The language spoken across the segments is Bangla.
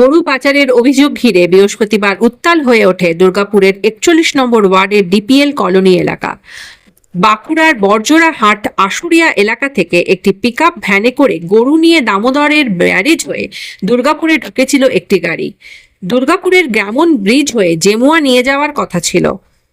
গরু পাচারের অভিযোগ ঘিরে বৃহস্পতিবার উত্তাল হয়ে ওঠে দুর্গাপুরের একচল্লিশ নম্বর ওয়ার্ডের ডিপিএল কলোনি এলাকা। বাঁকুড়ার বর্জরা হাট আশুরিয়া এলাকা থেকে একটি পিকআপ ভ্যানে করে গরু নিয়ে দামোদরের ব্যারেজ হয়ে দুর্গাপুরে ঢুকেছিল একটি গাড়ি। দুর্গাপুরের গ্রামন ব্রিজ হয়ে জেমুয়া নিয়ে যাওয়ার কথা ছিল।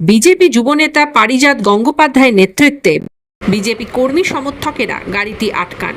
বিজেপি যুবনেতা পারিজাত গঙ্গোপাধ্যায়ের নেতৃত্বে বিজেপি কর্মী সমর্থকেরা গাড়িটি আটকান।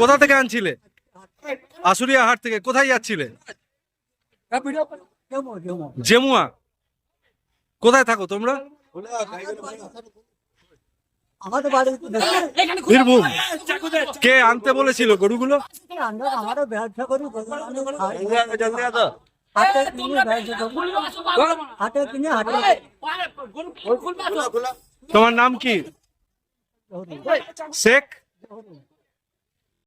কোথা থেকে আনছিলে? আশুরিয়া হাট থেকে। কোথায় যাচ্ছিলে? জেমুয়া। কোথায় থাকো তোমরা? কে আনতে বলেছিল গরুগুলো? তোমার নাম কি? শেখ?